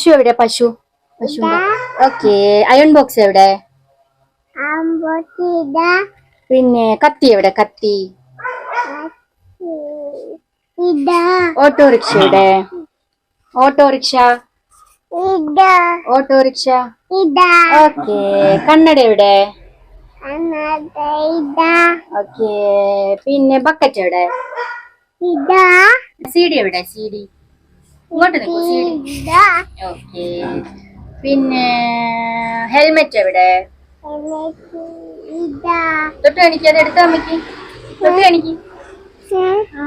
പശു എവിടെ? പശു. പശു ഓക്കെ അയൺ ബോക്സ് എവിടെ? പിന്നെ കത്തി എവിടെ? കത്തി. ഓട്ടോറിക്ഷ എവിടെ? ഓട്ടോറിക്ഷ. ഓട്ടോറിക്ഷ. ഓക്കെ കണ്ണട എവിടെ? ഓക്കെ പിന്നെ ബക്കറ്റ് എവിടെ? സി ഡി എവിടെ? സി ഡി ഇങ്ങോട്ട് നിൽക്കൂ ഇതാ. ഓക്കെ. പിന്നെ ഹെൽമെറ്റ് എവിടെ? ഇതാ. തൊട്ട് കാണിക്ക് അത് എടുത്താ അമ്മയ്ക്ക് തൊട്ട് കാണിക്ക്. ആ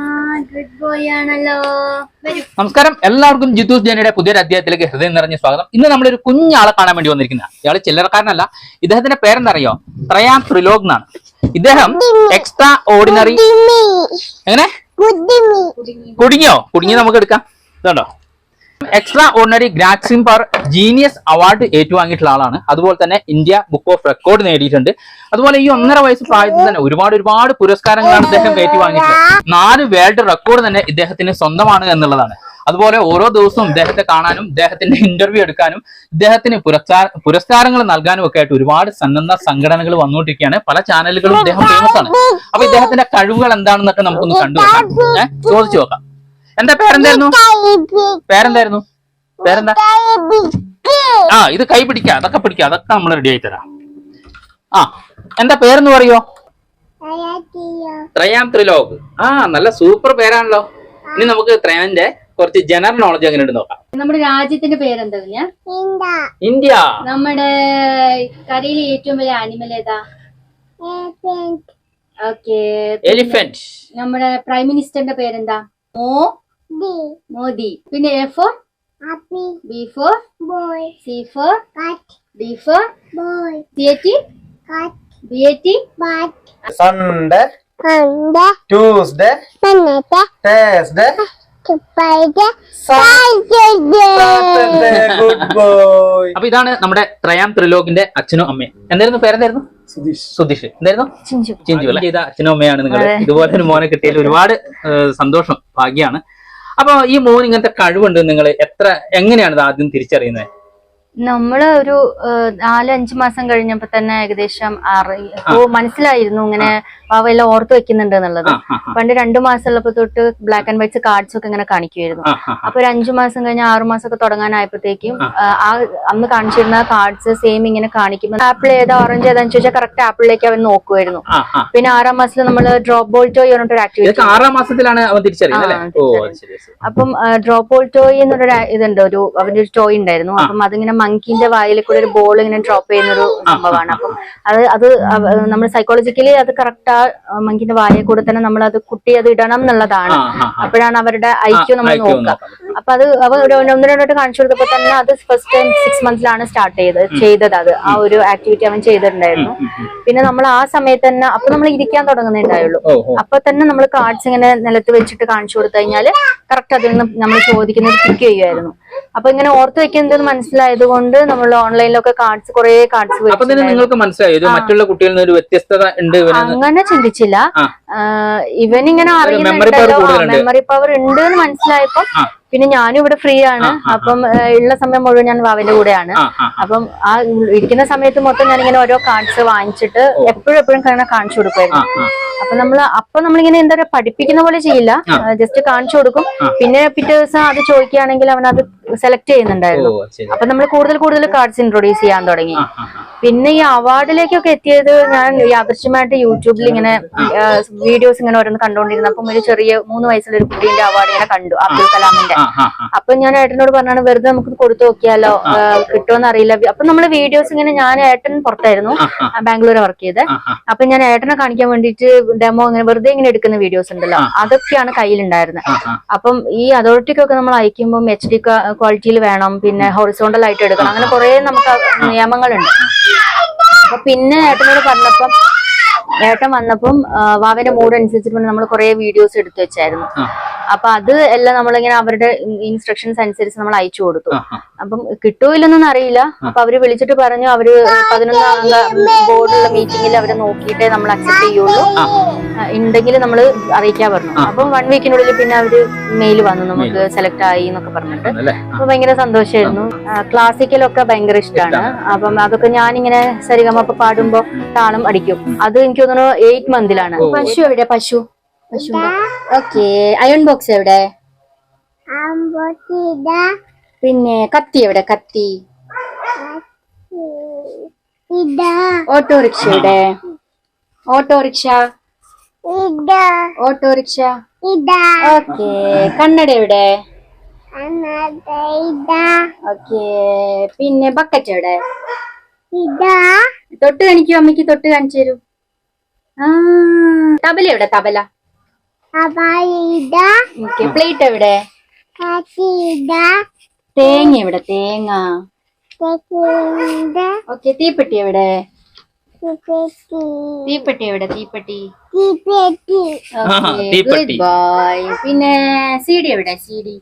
ഗുഡ് ബോയ് ആണല്ലോ. വരൂ. നമസ്കാരം. എല്ലാവർക്കും ജിത്തൂസ് ജനയുടെ പുതിയൊരു അധ്യായത്തിലേക്ക് ഹൃദയം നിറഞ്ഞ സ്വാഗതം. ഇന്ന് നമ്മളൊരു കുഞ്ഞാളെ കാണാൻ വേണ്ടി വന്നിരിക്കുന്ന. ഇയാൾ ചില്ലറക്കാരനല്ല. ഇദ്ദേഹത്തിന്റെ പേരെന്തറിയോ? ത്രയാം ത്രിലോക് എന്നാണ്. ഇദ്ദേഹം എക്സ്ട്രാ ഓർഡിനറി എങ്ങനെ? കുടുങ്ങിയോ? കുടുങ്ങി നമുക്ക് എടുക്കാം. ഇതുണ്ടോ? Extraordinary grasping for genius award ഏറ്റുവാങ്ങിയിട്ടുള്ള ആളാണ്. അതുപോലെ തന്നെ ഇന്ത്യ ബുക്ക് ഓഫ് റെക്കോർഡ് നേടിയിട്ടുണ്ട്. അതുപോലെ ഈ ഒന്നര വയസ്സ് പ്രായത്തിൽ തന്നെ ഒരുപാട് ഒരുപാട് പുരസ്കാരങ്ങളാണ് ഇദ്ദേഹം ഏറ്റുവാങ്ങിയിട്ടുള്ളത് നാല് വേൾഡ് റെക്കോർഡ് തന്നെ ഇദ്ദേഹത്തിന് സ്വന്തമാണ് എന്നുള്ളതാണ്. അതുപോലെ ഓരോ ദിവസവും ഇദ്ദേഹത്തെ കാണാനും ഇദ്ദേഹത്തിന്റെ ഇന്റർവ്യൂ എടുക്കാനും ഇദ്ദേഹത്തിന് പുരസ്കാര പുരസ്കാരങ്ങൾ നൽകാനും ഒക്കെ ആയിട്ട് ഒരുപാട് സന്നദ്ധ സംഘടനകൾ വന്നുകൊണ്ടിരിക്കുകയാണ്. പല ചാനലുകളും ഇദ്ദേഹം ഫേമസ് ആണ്. അപ്പൊ ഇദ്ദേഹത്തിന്റെ കഴിവുകൾ എന്താണെന്നൊക്കെ നമുക്കൊന്ന് ഏഹ് ചോദിച്ചു നോക്കാം. എന്താ പേരെന്തായിരുന്നു? പേരെന്തായിരുന്നു? പേരെന്താ? ആ ഇത് കൈ പിടിക്കാം. അതൊക്കെ പിടിക്കാം. അതൊക്കെ നമ്മൾ റെഡി ആയി തരാം. ആ എന്താ പേരെന്ന് പറയോ? ത്രയാം ത്രിലോക്. ആ നല്ല സൂപ്പർ പേരാണല്ലോ. ഇനി നമുക്ക് ത്രയാന്റെ കുറച്ച് ജനറൽ നോളജ് അങ്ങനെ നോക്കാം. നമ്മുടെ രാജ്യത്തിന്റെ പേരെന്താ ഞാൻ ഇന്ത്യ. നമ്മുടെ കരയിലെ ഏറ്റവും വലിയ ആനിമൽ ഏതാ? ഓക്കെ എലിഫന്റ് നമ്മുടെ പ്രൈം മിനിസ്റ്ററിന്റെ പേരെന്താ? മോ? ഡി മോദി പിന്നെ A for B for boy C for cut D for boy C A T cut B A Sunday Saturday. Good അപ്പൊ ഇതാണ് നമ്മുടെ ത്രയാം ത്രിലോകിന്റെ അച്ഛനും അമ്മയും. എന്തായിരുന്നു പേരെന്തായിരുന്നു? സുധീഷ്. സുധീഷ്. എന്തായിരുന്നു? ചിഞ്ചു. ചിഞ്ചു അല്ലെ? ചെയ്ത അച്ഛനും അമ്മയാണ് നിങ്ങൾ ഇതുപോലെ ഒരു മോനെ കിട്ടിയതിൽ ഒരുപാട് സന്തോഷം. ഭാഗ്യമാണ് അപ്പൊ ഈ മോൻ ഇങ്ങനത്തെ കഴിവുണ്ട് നിങ്ങൾ എത്ര എങ്ങനെയാണ് ഇത് ആദ്യം തിരിച്ചറിയുന്നത് നമ്മൾ ഒരു നാലഞ്ച് മാസം കഴിഞ്ഞപ്പോ തന്നെ ഏകദേശം അറി മനസ്സിലായിരുന്നു ഇങ്ങനെ അവയെല്ലാം ഓർത്ത് വെക്കുന്നുണ്ട് എന്നുള്ളത്. പണ്ട് രണ്ടു മാസം ഉള്ളപ്പോ തൊട്ട് ബ്ലാക്ക് ആൻഡ് വൈറ്റ്സ് കാർഡ്സ് ഒക്കെ ഇങ്ങനെ കാണിക്കുമായിരുന്നു. അപ്പൊ ഒരു അഞ്ചു മാസം കഴിഞ്ഞ ആറു മാസം ഒക്കെ തുടങ്ങാനായപ്പോഴത്തേക്കും ആ. ആ അന്ന് കാണിച്ചിരുന്ന കാർഡ്സ് സെയിം ഇങ്ങനെ കാണിക്കുമ്പോൾ ആപ്പിൾ ഏതാ ഓറഞ്ച് ഏതാന്ന് ചോദിച്ചാൽ കറക്റ്റ് ആപ്പിളിലേക്ക് അവൻ നോക്കുമായിരുന്നു. പിന്നെ ആറാം മാസത്തിൽ നമ്മൾ ഡ്രോപ്പ് ബോൾ ടോയ് പറഞ്ഞിട്ടൊരു ആക്ടിവിറ്റി ആറാം മാസത്തിലാണ് അവൻ തിരിച്ചറിയുന്നത്. അപ്പം ഡ്രോപ്പ് ബോൾ ടോയ് എന്നൊരു ഇതുണ്ട്. ഒരു അവന്റെ ഒരു ടോയ് ഉണ്ടായിരുന്നു. അപ്പം അതിങ്ങനെ മങ്കിന്റെ വായിൽ കൂടെ ഒരു ബോൾ ഇങ്ങനെ ഡ്രോപ്പ് ചെയ്യുന്ന ഒരു സംഭവമാണ്. അപ്പം അത് അത് നമ്മൾ സൈക്കോളജിക്കലി അത് കറക്റ്റ് ആ മങ്കിന്റെ വായ കൂടെ തന്നെ നമ്മൾ അത് കുട്ടി അത് ഇടണം എന്നുള്ളതാണ്. അപ്പോഴാണ് അവരുടെ ഐക്യു നമ്മൾ നോക്കുക. നോക്കാം. അപ്പൊ അത് അവ ഒരു ഒന്ന് രണ്ടോട്ട് കാണിച്ചു കൊടുത്തപ്പോ തന്നെ അത് ഫസ്റ്റ് ടൈം സിക്സ് മന്ത്സിലാണ് സ്റ്റാർട്ട് ചെയ്തത് ചെയ്തത് അത്. ആ ഒരു ആക്ടിവിറ്റി അവൻ ചെയ്തിട്ടുണ്ടായിരുന്നു. പിന്നെ നമ്മൾ ആ സമയത്ത് തന്നെ അപ്പൊ നമ്മൾ ഇരിക്കാൻ തുടങ്ങുന്നുണ്ടായുള്ളൂ. അപ്പൊ തന്നെ നമ്മൾ കാർഡ്സ് ഇങ്ങനെ നിലത്ത് വെച്ചിട്ട് കാണിച്ചു കൊടുത്തു കഴിഞ്ഞാൽ കറക്റ്റ് അതിൽ നിന്ന് നമ്മൾ ചോദിക്കുന്നത് പിക്ക് ചെയ്യുമായിരുന്നു അപ്പൊ ഇങ്ങനെ ഓർത്ത് വെക്കുന്നത് മനസ്സിലായത് കൊണ്ട് നമ്മൾ ഓൺലൈനിലൊക്കെ കാർഡ്സ് കുറെ കാർഡ്സ് നിങ്ങൾക്ക് മനസ്സിലായി മറ്റുള്ള കുട്ടികളിൽ ഒരു വ്യത്യസ്തത ഉണ്ട് അങ്ങനെ ചിന്തിച്ചില്ല. ഇവൻ ഇങ്ങനെ അറിയുന്നുണ്ടല്ലോ. മെമ്മറി പവർ ഉണ്ട് എന്ന് മനസ്സിലായപ്പോ. പിന്നെ ഞാനും ഇവിടെ ഫ്രീ ആണ്. അപ്പം ഉള്ള സമയം മുഴുവൻ ഞാൻ വാവിന്റെ കൂടെയാണ്. അപ്പം ആ ഇരിക്കുന്ന സമയത്ത് മൊത്തം ഞാൻ ഇങ്ങനെ ഓരോ കാർഡ്സ് വാങ്ങിച്ചിട്ട് എപ്പോഴും എപ്പോഴും ഇങ്ങനെ കാണിച്ചു കൊടുക്കുമായിരുന്നു അപ്പൊ നമ്മൾ അപ്പൊ നമ്മളിങ്ങനെ എന്താ പറയുക പഠിപ്പിക്കുന്ന പോലെ ചെയ്യില്ല. ജസ്റ്റ് കാണിച്ചു കൊടുക്കും. പിന്നെ പിറ്റേ ദിവസം അത് ചോദിക്കുകയാണെങ്കിൽ അവൻ അത് സെലക്ട് ചെയ്യുന്നുണ്ടായിരുന്നു അപ്പൊ നമ്മൾ കൂടുതൽ കൂടുതൽ കാർഡ്സ് ഇൻട്രൊഡ്യൂസ് ചെയ്യാൻ തുടങ്ങി. പിന്നെ ഈ അവാർഡിലേക്കൊക്കെ എത്തിയത് ഞാൻ യാദൃശ്യമായിട്ട് യൂട്യൂബിൽ ഇങ്ങനെ വീഡിയോസ് ഇങ്ങനെ ഓരോന്ന് കണ്ടുകൊണ്ടിരുന്നപ്പം ഒരു ചെറിയ മൂന്ന് വയസ്സുള്ള ഒരു കുട്ടീന്റെ അവാർഡ് ഇങ്ങനെ കണ്ടു അബ്ദുൽ കലാമിന്റെ. അപ്പൊ ഞാൻ ഏട്ടനോട് പറഞ്ഞാണ് വെറുതെ നമുക്ക് കൊടുത്തു നോക്കിയാലോ? കിട്ടുമെന്ന് അറിയില്ല. അപ്പൊ നമ്മൾ വീഡിയോസ് ഇങ്ങനെ ഞാൻ ഏട്ടൻ പുറത്തായിരുന്നു ബാംഗ്ലൂർ വർക്ക് ചെയ്ത്. അപ്പൊ ഞാൻ ഏട്ടനെ കാണിക്കാൻ വേണ്ടിട്ട് ഡെമോ ഇങ്ങനെ വെറുതെ ഇങ്ങനെ എടുക്കുന്ന വീഡിയോസ് ഉണ്ടല്ലോ അതൊക്കെയാണ് കയ്യിലുണ്ടായിരുന്നത്. അപ്പം ഈ അതോറിറ്റിക്കൊക്കെ നമ്മൾ അയക്കുമ്പോൾ എച്ച് ഡി ക്വാളിറ്റിയിൽ വേണം പിന്നെ ഹൊറിസോണ്ടൽ ആയിട്ട് എടുക്കണം അങ്ങനെ കുറെ നമുക്ക് നിയമങ്ങളുണ്ട്. അപ്പൊ പിന്നെ ഏട്ടനോട് പറഞ്ഞപ്പം ഏട്ടൻ വന്നപ്പം വാവന്റെ മൂഡ് അനുസരിച്ചിട്ട് നമ്മൾ കുറെ വീഡിയോസ് എടുത്തു വെച്ചായിരുന്നു. അപ്പൊ അത് എല്ലാം നമ്മളിങ്ങനെ അവരുടെ ഇൻസ്ട്രക്ഷൻസ് അനുസരിച്ച് നമ്മൾ അയച്ചു കൊടുത്തു. അപ്പം കിട്ടുവില്ലെന്നൊന്നും അറിയില്ല. അപ്പൊ അവർ വിളിച്ചിട്ട് പറഞ്ഞു അവർ പതിനൊന്നാം അംഗ ബോർഡുള്ള മീറ്റിംഗിൽ അവരെ നോക്കിയിട്ടേ നമ്മൾ അക്സെപ്റ്റ് ചെയ്യുള്ളൂ. ഉണ്ടെങ്കിൽ നമ്മൾ അറിയിക്കാൻ പറഞ്ഞു. അപ്പം വൺ വീക്കിനുള്ളിൽ പിന്നെ അവർ മെയിൽ വന്നു നമുക്ക് സെലക്ട് ആയി എന്നൊക്കെ പറഞ്ഞിട്ട്. അപ്പൊ ഭയങ്കര സന്തോഷമായിരുന്നു ക്ലാസിക്കലൊക്കെ ഭയങ്കര ഇഷ്ടമാണ് അപ്പം അതൊക്കെ ഞാനിങ്ങനെ സരിഗമൊക്കെ പാടുമ്പോ താളം അടിക്കും. അത് എനിക്ക് തോന്നുന്നു എയ്റ്റ് മന്തിലാണ് പശു എവിടെ പശു. പശു ഓക്കെ അയൺ ബോക്സ് എവിടെ? പിന്നെ കത്തി എവിടെ? കത്തി. ഓട്ടോറിക്ഷ എവിടെ? ഓട്ടോറിക്ഷ. ഓട്ടോറിക്ഷ. ഓക്കെ കണ്ണട എവിടെ? ഓക്കെ പിന്നെ ബക്കറ്റ് എവിടെ? തൊട്ട് കാണിക്കൂ അമ്മയ്ക്ക് തൊട്ട് കാണിച്ചു തരൂ. ആ തബല എവിടെ? തബല. ഓക്കെ പ്ലേറ്റ് എവിടെ? തേങ്ങ എവിടെ? തേങ്ങ. ഓക്കെ തീപ്പെട്ടി എവിടെ? തിപ്പെട്ടി. തീപ്പെട്ടി എവിടെ? തീപ്പെട്ടി. തിപ്പെട്ടി. തീപ്പെട്ടി. ഗുഡ് ബോയ് പിന്നെ സി ഡി എവിടെ? സി ഡി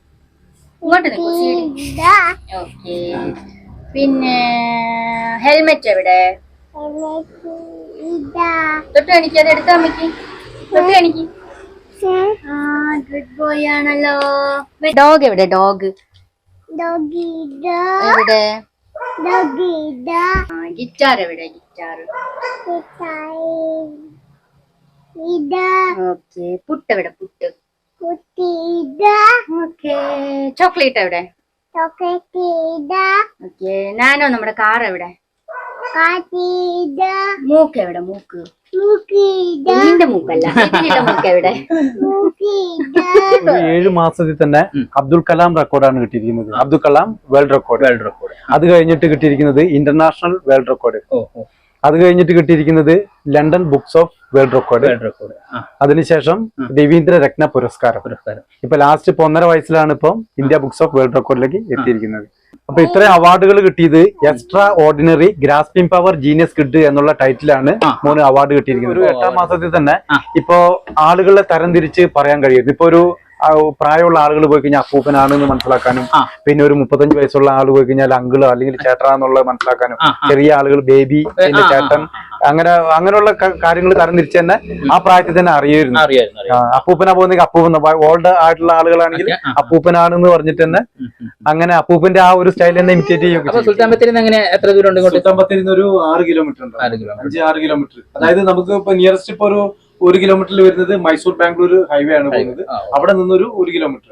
ഇങ്ങോട്ട് നിൽക്കൂ സി ഡി ഓക്കെ. പിന്നെ ഹെൽമെറ്റ് എവിടെ? തൊട്ട് കാണിക്കാതെ അത് എടുത്താ അമ്മയ്ക്ക്. തൊട്ട് കാണിക്ക്. ആ ഗുഡ് ബോയ് ആണല്ലോ. ഡോഗ് എവിടെ? ഡോഗ് എവിടെ? ഗിറ്റാർ എവിടെ? ഗിറ്റാർ ഓക്കെ പുട്ട് എവിടെ? പുട്ട്. ഓക്കെ ചോക്ലേറ്റ് എവിടെ? ചോക്കട്ടിട ഓക്കെ നാനോ നമ്മുടെ കാർ എവിടെ? മൂക്ക്. എവിടെ മൂക്ക് മൂക്കല്ല. എവിടെ ഏഴ് മാസത്തിൽ തന്നെ അബ്ദുൽ കലാം റെക്കോർഡാണ് കിട്ടിയിരിക്കുന്നത്. Abdul Kalam world record. World record. അത് കഴിഞ്ഞിട്ട് കിട്ടിയിരിക്കുന്നത് ഇന്റർനാഷണൽ വേൾഡ് റെക്കോർഡ്. അത് കഴിഞ്ഞിട്ട് കിട്ടിയിരിക്കുന്നത് London books of world record. അതിനുശേഷം രവീന്ദ്ര രത്ന പുരസ്കാരം. പുരസ്കാരം. ഇപ്പൊ ലാസ്റ്റ് ഇപ്പൊ ഒന്നര വയസ്സിലാണ് ഇപ്പം ഇന്ത്യ ബുക്സ് ഓഫ് വേൾഡ് റെക്കോർഡിലേക്ക് എത്തിയിരിക്കുന്നത്. അപ്പൊ ഇത്രയും അവാർഡുകൾ കിട്ടിയത് extraordinary grasping power genius kid എന്നുള്ള ടൈറ്റിലാണ് മൂന്ന് അവാർഡ് കിട്ടിയിരിക്കുന്നത്. ഒരു എട്ടാം മാസത്തിൽ തന്നെ ഇപ്പോ ആളുകളെ തരംതിരിച്ച് പറയാൻ കഴിയും ഇപ്പൊ ഒരു പ്രായമുള്ള ആളുകൾ പോയി കഴിഞ്ഞാൽ അപ്പൂപ്പനാണെന്ന് മനസ്സിലാക്കാനും പിന്നെ ഒരു മുപ്പത്തഞ്ച് വയസ്സുള്ള ആൾ പോയി കഴിഞ്ഞാൽ അങ്കിൾ അല്ലെങ്കിൽ ചേട്ടനാന്നുള്ളത് മനസ്സിലാക്കാനും. ചെറിയ ആളുകൾ ബേബി പിന്നെ ചേട്ടൻ അങ്ങനെ അങ്ങനെയുള്ള കാര്യങ്ങൾ തരംതിരിച്ച് തന്നെ ആ പ്രായത്തിൽ തന്നെ അറിയായിരുന്നു. അപ്പൂപ്പന പോകുന്നെങ്കിൽ അപ്പൂപ്പൻ ഓൾഡ് ആയിട്ടുള്ള ആളുകളാണെങ്കിൽ അപ്പൂപ്പനാണ് എന്ന് അപ്പൂപ്പനാണെന്ന് പറഞ്ഞിട്ട് തന്നെ അങ്ങനെ അപ്പൂപ്പന്റെ ആ ഒരു സ്റ്റൈൽ തന്നെ ഇമിറ്റേറ്റ് ചെയ്യും സുൽത്താമ്പത്തിരി എത്ര ദൂരം ഉണ്ട് ഇങ്ങോട്ട്? സുൽത്താൻബത്തേരിന്ന് ഒരു ആറ് കിലോമീറ്റർ ഉണ്ട്. അഞ്ച് ആറ് കിലോമീറ്റർ. അതായത് നമുക്ക് ഇപ്പൊ നിയറസ്റ്റ് ഇപ്പൊ ഒരു ഒരു കിലോമീറ്ററിൽ വരുന്നത് മൈസൂർ ബാംഗ്ലൂർ ഹൈവേ ആണ് പോകുന്നത്. അവിടെ നിന്നൊരു ഒരു കിലോമീറ്റർ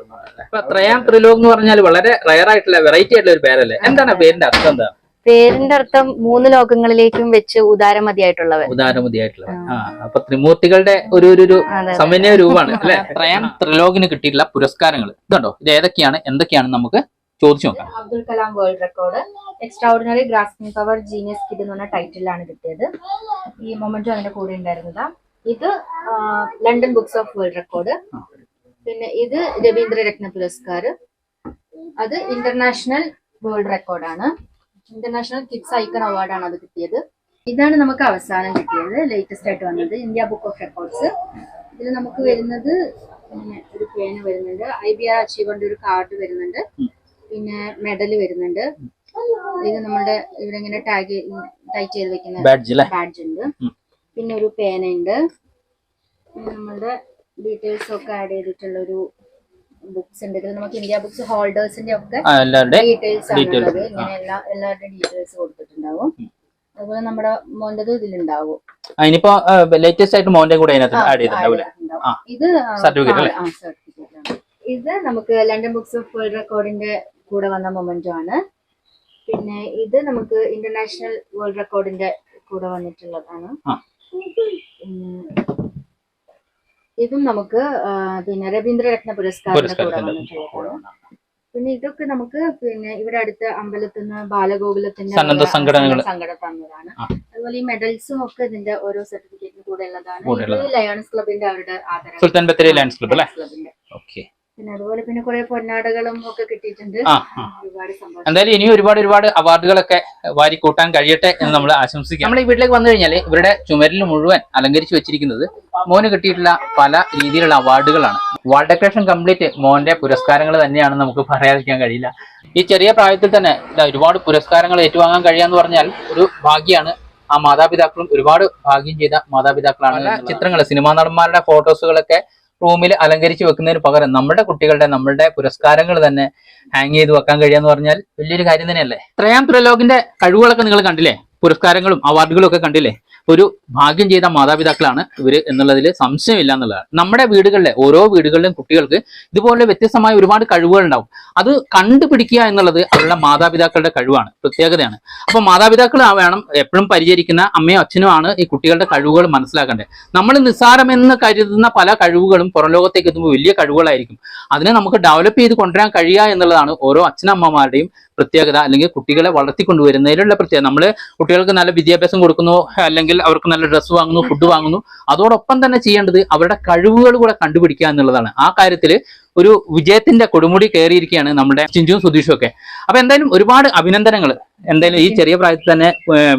ത്രയാം ത്രിലോക് എന്ന് പറഞ്ഞാൽ വളരെ റയർ ആയിട്ടുള്ള വെറൈറ്റി ആയിട്ടുള്ള ഒരു പേരല്ലേ? എന്താണ് പേരിന്റെ അർത്ഥം എന്താ? പേരിന്റെ അർത്ഥം മൂന്ന് ലോകങ്ങളിലേക്കും വെച്ച് ഉദാരമതിയായിട്ടുള്ളവർ ഉദാരമതിയായിട്ടുള്ളവർ ആ. അപ്പൊ ത്രിമൂർത്തികളുടെ ഒരു ഒരു. സമന്വയ രൂപമാണ് അല്ലെ? ത്രയാം ത്രിലോകിന് കിട്ടിയിട്ടുള്ള പുരസ്കാരങ്ങൾ ഇതുണ്ടോ? ഇത് ഏതൊക്കെയാണ്? എന്തൊക്കെയാണ് നമുക്ക് ചോദിച്ചു നോക്കാം. Abdul Kalam world record extraordinary grasping power genius kid എന്ന് പറഞ്ഞ ടൈറ്റിലാണ് കിട്ടിയത്. ഈ മൊമെന്റോ അതിന്റെ കൂടെ ഉണ്ടായിരുന്നതാ. ഇത് London books of world record പിന്നെ ഇത് രവീന്ദ്ര രത്ന പുരസ്കാർ. അത് ഇന്റർനാഷണൽ വേൾഡ് റെക്കോർഡാണ് ഇന്റർനാഷണൽ കിഡ്സ് ഐക്കൺ അവാർഡാണ് അത് കിട്ടിയത്. ഇതാണ് നമുക്ക് അവസാനം കിട്ടിയത് ലേറ്റസ്റ്റ് ആയിട്ട് വന്നത് ഇന്ത്യ ബുക്ക് ഓഫ് റെക്കോർഡ്സ് ഇതിൽ നമുക്ക് വരുന്നത് പിന്നെ ഒരു പേന വരുന്നുണ്ട് ഐ ബി ആർ അച്ചീവറിന്റെ ഒരു കാർഡ് വരുന്നുണ്ട് പിന്നെ മെഡൽ വരുന്നുണ്ട്. ഇത് നമ്മളുടെ ഇവിടെ ഇങ്ങനെ ടാഗ് ടൈറ്റ് ചെയ്ത് വെക്കുന്ന ബാഡ്ജ് ഉണ്ട്. പിന്നെ ഒരു പേന ഉണ്ട് നമ്മളുടെ ഡീറ്റെയിൽസ് ഒക്കെ ആഡ് ചെയ്തിട്ടുള്ള ഒരു ബുക്സ് ഉണ്ട്. ഇതിൽ നമുക്ക് ഇന്ത്യ ബുക്സ് ഹോൾഡേഴ്സിന്റെ ഒക്കെ ഡീറ്റെയിൽസ്. ആണുള്ളത് ഇങ്ങനെ എല്ലാ എല്ലാവരുടെയും ഡീറ്റെയിൽസ് കൊടുത്തിട്ടുണ്ടാവും. അതുപോലെ നമ്മുടെ മോന്റെ ഇതിലുണ്ടാവും. ലേറ്റസ്റ്റ് ആയിട്ട് മോന്റെ കൂടെ ആഡ്. ഇത്? സർട്ടിഫിക്കറ്റ് ഇത് നമുക്ക് ലണ്ടൻ ബുക്സ് ഓഫ് വേൾഡ് റെക്കോർഡിന്റെ കൂടെ വന്ന മൊമെന്റോ ആണ്. പിന്നെ ഇത് നമുക്ക് ഇന്റർനാഷണൽ വേൾഡ് റെക്കോർഡിന്റെ കൂടെ വന്നിട്ടുള്ളതാണ്. ഇതും നമുക്ക് പിന്നെ രവീന്ദ്ര രത്ന പുരസ്കാരത്തിന്റെ കൂടെ പുരസ്കാരത്തിന്റെ പിന്നെ ഇതൊക്കെ നമുക്ക് പിന്നെ ഇവിടെ അടുത്ത അമ്പലത്തിൽ നിന്ന് ബാലഗോകുലത്തിന്റെ സന്നദ്ധ സംഘടനകൾ. സംഘടന തന്നതാണ്. അതുപോലെ ഈ മെഡൽസും ഒക്കെ ഇതിന്റെ ഓരോ സർട്ടിഫിക്കറ്റിന് കൂടെ ഉള്ളതാണ് ലയൺസ് ക്ലബിന്റെ അവരുടെ ആദരം സുൽത്താൻ ബത്തേരി ലയൺസ് ക്ലബ് അല്ലെ? പിന്നെ അതുപോലെ പിന്നെ കുറെ പൊന്നാടകളും ഒക്കെ കിട്ടിയിട്ടുണ്ട്. ഒരുപാട് എന്തായാലും ഇനിയും ഒരുപാട് ഒരുപാട് അവാർഡുകളൊക്കെ വാരി കൂട്ടാൻ കഴിയട്ടെ എന്ന് നമ്മൾ ആശംസിക്കാം. നമ്മൾ ഈ വീട്ടിലേക്ക് വന്നു കഴിഞ്ഞാൽ ഇവരുടെ ചുമരിൽ മുഴുവൻ അലങ്കരിച്ചു വെച്ചിരിക്കുന്നത് മോന് കിട്ടിയിട്ടുള്ള പല രീതിയിലുള്ള അവാർഡുകളാണ്. വാൾ ഡെക്കറേഷൻ കംപ്ലീറ്റ് മോന്റെ പുരസ്കാരങ്ങൾ തന്നെയാണ് നമുക്ക് പറയാതിരിക്കാൻ കഴിയില്ല. ഈ ചെറിയ പ്രായത്തിൽ തന്നെ ഇതാ ഒരുപാട് പുരസ്കാരങ്ങൾ ഏറ്റുവാങ്ങാൻ കഴിയാന്ന് പറഞ്ഞാൽ ഒരു ഭാഗ്യമാണ് ആ മാതാപിതാക്കളും ഒരുപാട് ഭാഗ്യം ചെയ്ത മാതാപിതാക്കളാണ് ചിത്രങ്ങൾ സിനിമാ നടന്മാരുടെ ഫോട്ടോസുകളൊക്കെ റൂമിൽ അലങ്കരിച്ച് വെക്കുന്നതിന് പകരം നമ്മുടെ കുട്ടികളുടെ നമ്മളുടെ പുരസ്കാരങ്ങൾ തന്നെ ഹാങ് ചെയ്ത് വെക്കാൻ കഴിയാന്ന് പറഞ്ഞാൽ വലിയൊരു കാര്യം തന്നെയല്ലേ? ത്രയാം ത്രിലോകിന്റെ കഴിവുകളൊക്കെ നിങ്ങൾ കണ്ടില്ലേ? പുരസ്കാരങ്ങളും അവാർഡുകളും ഒക്കെ കണ്ടില്ലേ? ഒരു ഭാഗ്യം ചെയ്ത മാതാപിതാക്കളാണ് ഇവർ എന്നുള്ളതിൽ സംശയമില്ല എന്നുള്ളതാണ്. നമ്മുടെ വീടുകളിലെ ഓരോ വീടുകളിലും കുട്ടികൾക്ക് ഇതുപോലെ വ്യത്യസ്തമായ ഒരുപാട് കഴിവുകൾ ഉണ്ടാവും. അത് കണ്ടുപിടിക്കുക എന്നുള്ളത് അവരുടെ മാതാപിതാക്കളുടെ കഴിവാണ് പ്രത്യേകതയാണ്. അപ്പൊ മാതാപിതാക്കൾ വേണം എപ്പോഴും പരിചരിക്കുന്ന അമ്മയും അച്ഛനും ആണ് ഈ കുട്ടികളുടെ കഴിവുകൾ മനസ്സിലാക്കേണ്ടത്. നമ്മൾ നിസ്സാരമെന്ന് കരുതുന്ന പല കഴിവുകളും പുറം ലോകത്തേക്ക് എത്തുമ്പോൾ വലിയ കഴിവുകളായിരിക്കും. അതിനെ നമുക്ക് ഡെവലപ്പ് ചെയ്ത് കൊണ്ടുവരാൻ കഴിയുക എന്നുള്ളതാണ് ഓരോ അച്ഛനമ്മമാരുടെയും പ്രത്യേകത അല്ലെങ്കിൽ കുട്ടികളെ വളർത്തിക്കൊണ്ടുവരുന്നതിലുള്ള പ്രത്യേകത. നമ്മൾ കുട്ടികൾക്ക് നല്ല വിദ്യാഭ്യാസം കൊടുക്കുന്നു അല്ലെങ്കിൽ അവർക്ക് നല്ല ഡ്രസ്സ് വാങ്ങുന്നു ഫുഡ് വാങ്ങുന്നു. അതോടൊപ്പം തന്നെ ചെയ്യേണ്ടത് അവരുടെ കഴിവുകൾ കൂടെ കണ്ടുപിടിക്കുക എന്നുള്ളതാണ്. ആ കാര്യത്തിൽ ഒരു വിജയത്തിന്റെ കൊടുമുടി കയറിയിരിക്കുകയാണ് നമ്മുടെ ചിഞ്ചുവും സുധീഷും ഒക്കെ. അപ്പൊ എന്തായാലും ഒരുപാട് അഭിനന്ദനങ്ങൾ എന്തായാലും ഈ ചെറിയ പ്രായത്തിൽ തന്നെ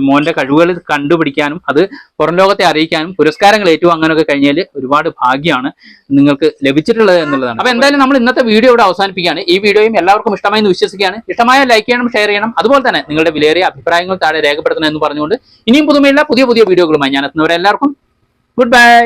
മോന്റെ കഴിവുകൾ കണ്ടുപിടിക്കാനും അത് പുറം ലോകത്തെ അറിയിക്കാനും പുരസ്കാരങ്ങൾ ഏറ്റുവാങ്ങാനൊക്കെ കഴിഞ്ഞാൽ ഒരുപാട് ഭാഗ്യമാണ് നിങ്ങൾക്ക് ലഭിച്ചിട്ടുള്ളത് എന്നുള്ളതാണ്. അപ്പൊ എന്തായാലും നമ്മൾ ഇന്നത്തെ വീഡിയോ ഇവിടെ അവസാനിപ്പിക്കുകയാണ്. ഈ വീഡിയോയും എല്ലാവർക്കും ഇഷ്ടമായി എന്ന് വിശ്വസിക്കുകയാണ്. ഇഷ്ടമായ ലൈക്ക് ചെയ്യണം ഷെയർ ചെയ്യണം. അതുപോലെ തന്നെ നിങ്ങളുടെ വിലയേറിയ അഭിപ്രായങ്ങൾ താഴെ രേഖപ്പെടുത്തണം എന്ന് പറഞ്ഞുകൊണ്ട് ഇനിയും പുതുമയുള്ള പുതിയ പുതിയ വീഡിയോകളുമായി ഞാൻ എത്തുന്നവരെ എല്ലാവർക്കും ഗുഡ് ബൈ.